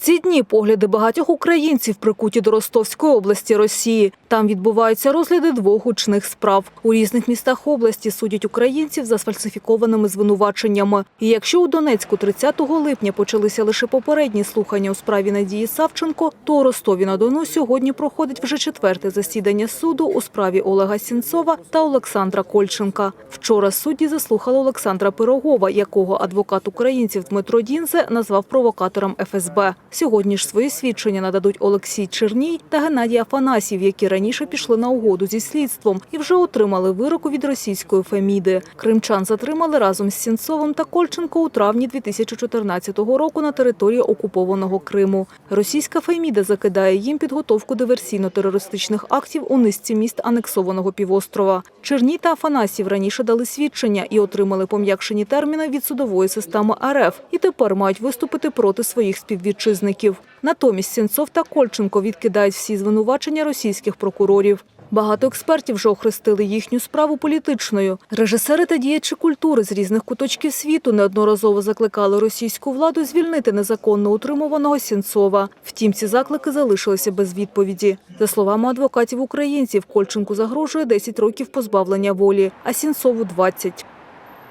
Ці дні погляди багатьох українців прикуті до Ростовської області Росії. Там відбуваються розгляди двох гучних справ. У різних містах області судять українців за сфальсифікованими звинуваченнями. І якщо у Донецьку 30 липня почалися лише попередні слухання у справі Надії Савченко, то у Ростові-на-Дону сьогодні проходить вже четверте засідання суду у справі Олега Сінцова та Олександра Кольченка. Вчора судді заслухали Олександра Пирогова, якого адвокат українців Дмитро Дінзе назвав провокатором ФСБ. Сьогодні ж свої свідчення нададуть Олексій Черній та Геннадій Афанасів, які раніше пішли на угоду зі слідством і вже отримали вироку від російської Феміди. Кримчан затримали разом з Сінцовим та Кольченко у травні 2014 року на території окупованого Криму. Російська Феміда закидає їм підготовку диверсійно-терористичних актів у низці міст анексованого півострова. Черній та Афанасів раніше дали свідчення і отримали пом'якшені терміни від судової системи РФ і тепер мають виступити проти своїх співвітчизників. Натомість Сінцов та Кольченко відкидають всі звинувачення російських прокурорів. Багато експертів вже охрестили їхню справу політичною. Режисери та діячі культури з різних куточків світу неодноразово закликали російську владу звільнити незаконно утримуваного Сінцова. Втім, ці заклики залишилися без відповіді. За словами адвокатів українців, Кольченку загрожує 10 років позбавлення волі, а Сінцову – 20.